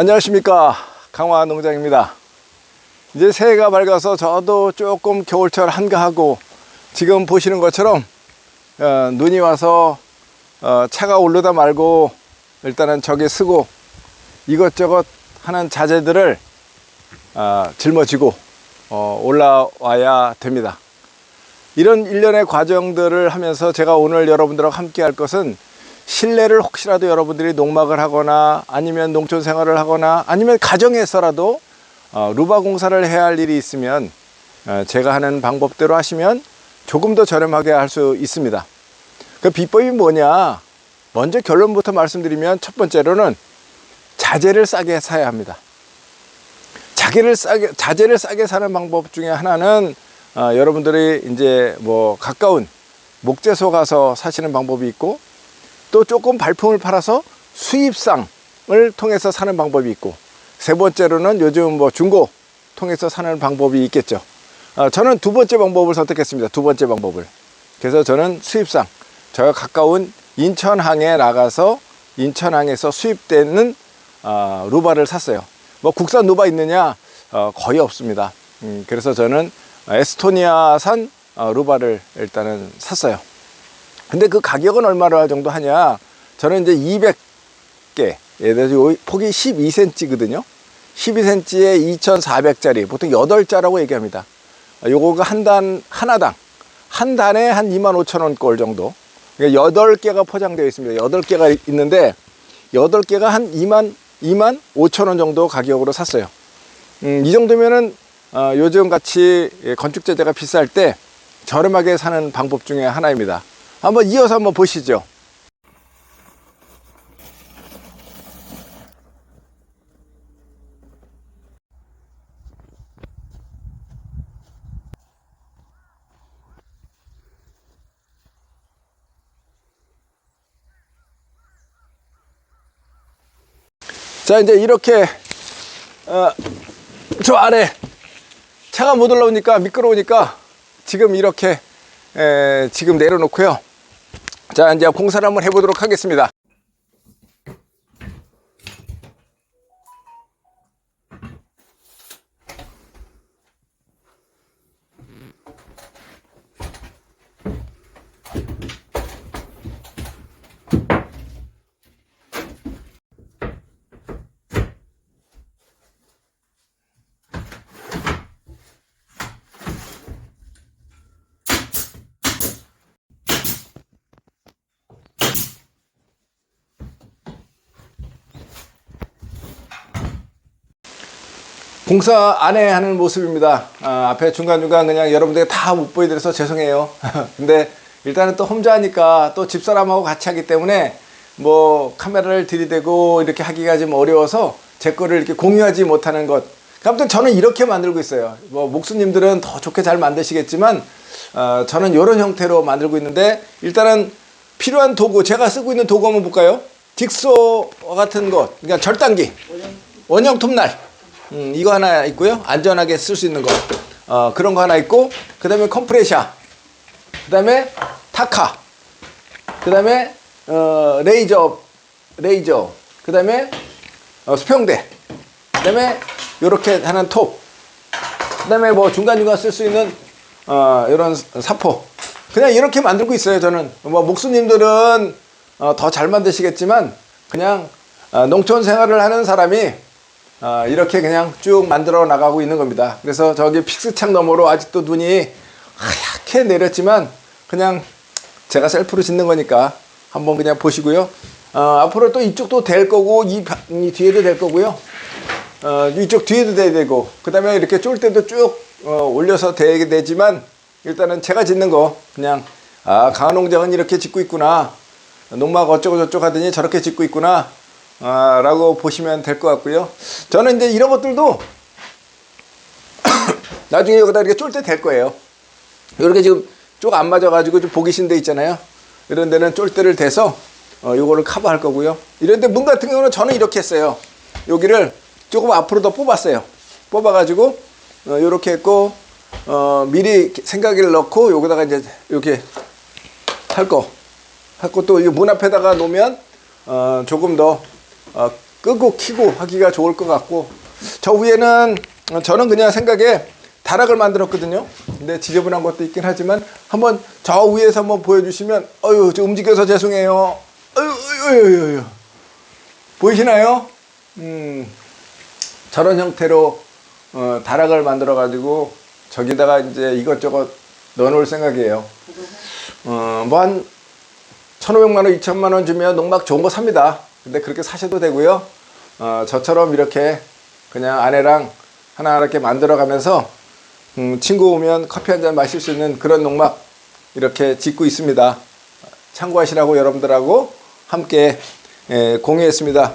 안녕하십니까. 강화 농장입니다. 이제 새해가 밝아서 저도 조금 겨울철 한가하고 지금 보시는 것처럼 어, 눈이 와서 어, 차가 오르다 말고 일단은 저기 쓰고 이것저것 하는 자재들을 어, 짊어지고 어, 올라와야 됩니다. 이런 일련의 과정들을 하면서 제가 오늘 여러분들하고 함께 할 것은 실내를 혹시라도 여러분들이 농막을 하거나 아니면 농촌 생활을 하거나 아니면 가정에서라도 어, 루바 공사를 해야 할 일이 있으면 어, 제가 하는 방법대로 하시면 조금 더 저렴하게 할 수 있습니다. 그 비법이 뭐냐? 먼저 결론부터 말씀드리면 첫 번째로는 자재를 싸게 사야 합니다. 자재를 싸게 자재를 싸게 사는 방법 중에 하나는 어, 여러분들이 이제 뭐 가까운 목재소 가서 사시는 방법이 있고 또 조금 발품을 팔아서 수입상을 통해서 사는 방법이 있고 세 번째로는 요즘 뭐 중고 통해서 사는 방법이 있겠죠. 어, 저는 두 번째 방법을 선택했습니다. 두 번째 방법을. 그래서 저는 수입상 저가 가까운 인천항에 나가서 인천항에서 수입되는 어, 루바를 샀어요. 뭐 국산 루바 있느냐? 어, 거의 없습니다. 음, 그래서 저는 에스토니아산 어, 루바를 일단은 샀어요. 근데 그 가격은 얼마나 정도 하냐? 저는 이제 200개, 예를 들어서 요 폭이 12cm거든요. 12cm에 2,400짜리, 보통 8자라고 얘기합니다. 요거가 한 단, 하나당, 한 단에 한 25,000원 꼴 정도. 그러니까 8개가 포장되어 있습니다. 8개가 있는데, 8개가 한 2만, 2만 5천원 정도 가격으로 샀어요. 음, 이 정도면은, 어, 요즘 같이 건축 재재가 비쌀 때 저렴하게 사는 방법 중에 하나입니다. 한번 이어서 한번 보시죠. 자, 이제 이렇게, 어, 저 아래 차가 못 올라오니까 미끄러우니까 지금 이렇게 에, 지금 내려놓고요. 자, 이제 공사를 한번 해보도록 하겠습니다. 공사 안에 하는 모습입니다. 아, 앞에 중간중간 그냥 여러분들 다 못 보여드려서 죄송해요. 근데 일단은 또 혼자 하니까 또 집사람하고 같이 하기 때문에 뭐 카메라를 들이대고 이렇게 하기가 좀 어려워서 제 거를 이렇게 공유하지 못하는 것. 아무튼 저는 이렇게 만들고 있어요. 뭐 목수님들은 더 좋게 잘 만드시겠지만 어, 저는 이런 형태로 만들고 있는데 일단은 필요한 도구 제가 쓰고 있는 도구 한번 볼까요? 직소 같은 것, 그러니까 절단기, 원형 톱날. 음, 이거 하나 있고요. 안전하게 쓸 수 있는 거. 어, 그런 거 하나 있고, 그 다음에 컴프레셔. 그 다음에 타카. 그 다음에, 어, 레이저, 레이저. 그 다음에, 어, 수평대. 그 다음에, 요렇게 하는 톱. 그 다음에 뭐 중간중간 쓸 수 있는, 어, 이런 사포. 그냥 이렇게 만들고 있어요, 저는. 뭐, 목수님들은, 어, 더 잘 만드시겠지만, 그냥, 어, 농촌 생활을 하는 사람이, 어, 이렇게 그냥 쭉 만들어 나가고 있는 겁니다. 그래서 저기 픽스창 너머로 아직도 눈이 하얗게 내렸지만 그냥 제가 셀프로 짓는 거니까 한번 그냥 보시고요. 어, 앞으로 또 이쪽도 될 거고 이, 바- 이 뒤에도 될 거고요. 어, 이쪽 뒤에도 돼야 되고 그 다음에 이렇게 쫄 때도 쭉 어, 올려서 되게 되지만 일단은 제가 짓는 거 그냥 아 강화농장은 이렇게 짓고 있구나 농막 어쩌고 저쩌고 하더니 저렇게 짓고 있구나 아, 라고 보시면 될 것 같고요. 저는 이제 이런 것들도 나중에 여기다 이렇게 쫄 때 될 거예요. 이렇게 지금 쪽 안 맞아가지고 좀 보기 싫은 데 있잖아요. 이런 데는 쫄대를 대서 어, 요거를 커버할 거고요. 이런 데 문 같은 경우는 저는 이렇게 했어요. 여기를 조금 앞으로 더 뽑았어요. 뽑아가지고 어, 요렇게 했고 어, 미리 생각을 넣고 여기다가 이제 이렇게 할 거. 하고 또이문 앞에다가 놓으면 어, 조금 더 어, 끄고 키고 하기가 좋을 것 같고 저 위에는 저는 그냥 생각에 다락을 만들었거든요. 근데 지저분한 것도 있긴 하지만 한번 저 위에서 한번 보여주시면 어유 저 움직여서 죄송해요. 어유 보이시나요? 음 저런 형태로 어, 다락을 만들어 가지고 저기다가 이제 이것저것 넣어놓을 생각이에요. 어, 뭐한 1,500만 원, 2천만 원 주면 농막 좋은 거 삽니다. 근데 그렇게 사셔도 되고요. 어, 저처럼 이렇게 그냥 아내랑 하나 이렇게 만들어 가면서 음, 친구 오면 커피 한 잔 마실 수 있는 그런 농막 이렇게 짓고 있습니다. 참고하시라고 여러분들하고 함께 예, 공유했습니다.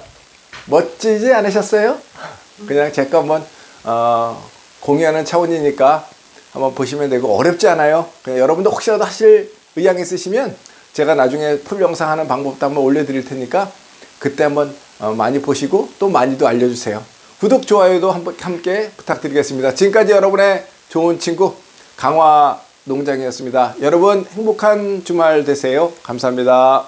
멋지지 않으셨어요? 그냥 제거 한번 어, 공유하는 차원이니까 한번 보시면 되고 어렵지 않아요. 그냥 여러분도 혹시라도 하실 의향 있으시면 제가 나중에 풀 영상 하는 방법도 한번 올려드릴 테니까 그때 한번 어, 많이 보시고 또 많이도 알려주세요. 구독, 좋아요도 한번 함께 부탁드리겠습니다. 지금까지 여러분의 좋은 친구 강화 농장이었습니다. 여러분 행복한 주말 되세요. 감사합니다.